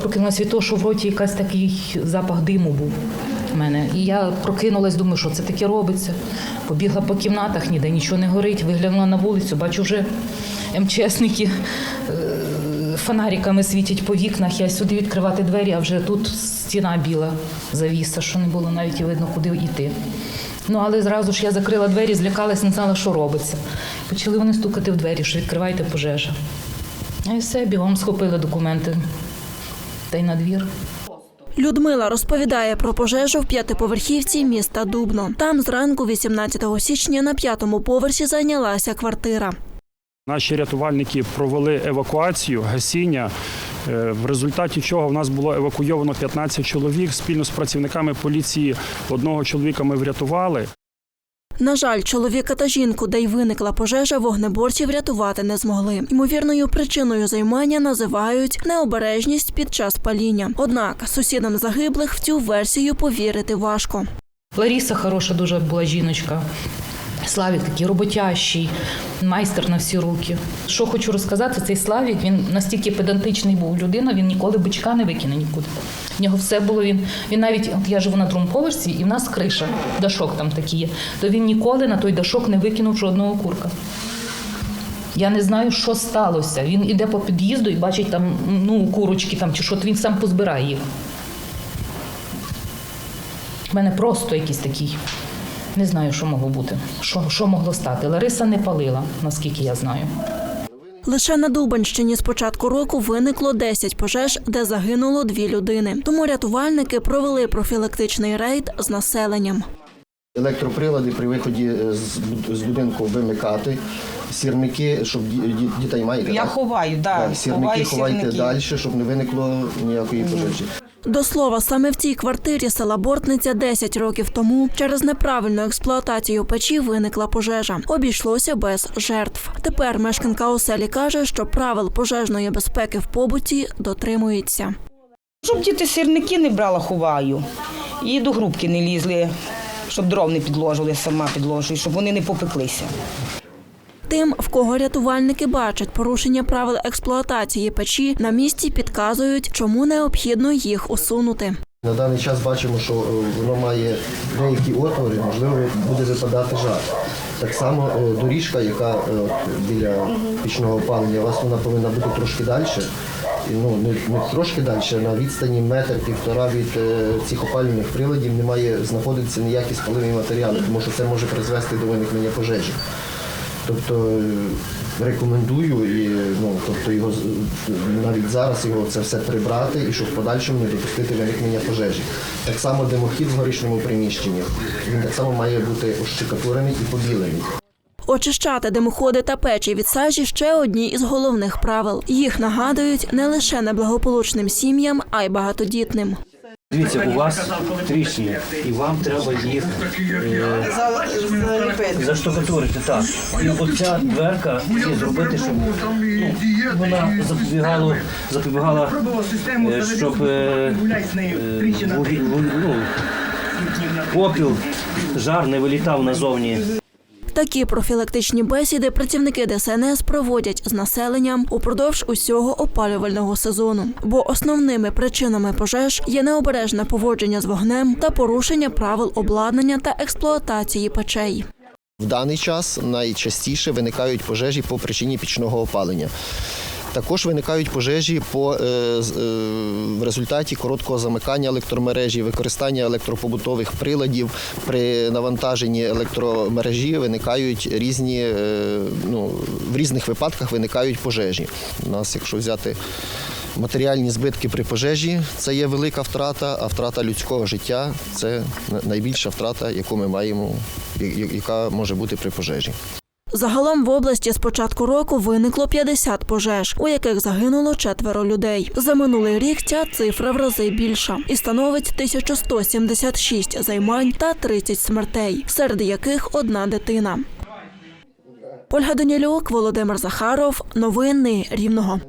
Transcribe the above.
Прокинулась від що в роті якийсь такий запах диму був у мене. І я прокинулась, думаю, що це таке робиться. Побігла по кімнатах, ніде нічого не горить. Виглянула на вулицю, бачу вже МЧСники е, фонариками світять по вікнах. Я сюди відкривати двері, а вже тут стіна біла завіса, що не було навіть видно, куди йти. Ну, але зразу ж я закрила двері, злякалась, не знала, що робиться. Почали вони стукати в двері, що відкривайте пожежа. І все, бігом схопили документи та й на двір. Людмила розповідає про пожежу в п'ятиповерхівці міста Дубно. Там зранку, 18 січня, на п'ятому поверсі зайнялася квартира. Наші рятувальники провели евакуацію, гасіння, е, в результаті чого в нас було евакуйовано 15 чоловік. Спільно з працівниками поліції одного чоловіка ми врятували. На жаль, чоловіка та жінку, де й виникла пожежа, вогнеборці врятувати не змогли. Ймовірною причиною займання називають необережність під час паління. Однак сусідам загиблих в цю версію повірити важко. Ларіса хороша дуже була жіночка. Славік такий роботящий, майстер на всі руки. Що хочу розказати, цей Славік він настільки педантичний був людина, він ніколи бичка не викине нікуди. В нього все було він. Він навіть, от я живу на другому поверсі, і в нас криша, дашок там такі є. То він ніколи на той дашок не викинув жодного курка. Я не знаю, що сталося. Він іде по під'їзду і бачить там ну, курочки там чи що, то він сам позбирає їх. У мене просто якийсь такий. Не знаю, що могло бути. Що, що могло стати? Лариса не палила, наскільки я знаю. Лише на Дубанщині з початку року виникло 10 пожеж, де загинуло дві людини. Тому рятувальники провели профілактичний рейд з населенням. Електроприлади при виході з будинку вимикати, сірники, щоб ді- ді- дітей маєте. Я так? ховаю, да, Так, Сірники ховаю ховайте сірники. далі, щоб не виникло ніякої пожежі. До слова, саме в цій квартирі села Бортниця 10 років тому через неправильну експлуатацію печі виникла пожежа. Обійшлося без жертв. Тепер мешканка оселі каже, що правил пожежної безпеки в побуті дотримується. Щоб діти сірники не брала, ховаю. І до грубки не лізли, щоб дров не підложили, сама підложую, щоб вони не попеклися. Тим, в кого рятувальники бачать порушення правил експлуатації печі, на місці підказують, чому необхідно їх усунути. На даний час бачимо, що е, воно має деякі отвори, можливо, буде випадати жар. Так само е, доріжка, яка е, біля пічного опалення, у вас вона повинна бути трошки далі. Ну, не, не трошки далі, на відстані метр-півтора від цих опалювальних приладів не має знаходитися ніякі спаливі матеріали, тому що це може призвести до виникнення пожежі. Тобто е, рекомендую і ну, тобто його навіть зараз його це все прибрати і щоб в подальшому не допустити виникнення пожежі. Так само димохід в горішньому приміщенні. Він так само має бути ощикатурений і побілений. Очищати димоходи та печі від сажі ще одні із головних правил. Їх нагадують не лише неблагополучним сім'ям, а й багатодітним. Дивіться, у вас тріщини, і вам треба їх е, заштукатурити. Так. І оця дверка і зробити, щоб ну, вона запобігала, запобігала е, щоб е, е, вугі- ву- ну, попіл, жар не вилітав назовні. Такі профілактичні бесіди працівники ДСНС проводять з населенням упродовж усього опалювального сезону. Бо основними причинами пожеж є необережне поводження з вогнем та порушення правил обладнання та експлуатації печей. В даний час найчастіше виникають пожежі по причині пічного опалення. Також виникають пожежі по, е, е, в результаті короткого замикання електромережі, використання електропобутових приладів. При навантаженні електромережі виникають різні, е, ну, в різних випадках виникають пожежі. У нас, якщо взяти матеріальні збитки при пожежі, це є велика втрата, а втрата людського життя це найбільша втрата, яку ми маємо, яка може бути при пожежі. Загалом в області з початку року виникло 50 пожеж, у яких загинуло четверо людей. За минулий рік ця цифра в рази більша і становить 1176 займань та 30 смертей, серед яких одна дитина. Ольга Данілюк, Володимир Захаров. Новини Рівного.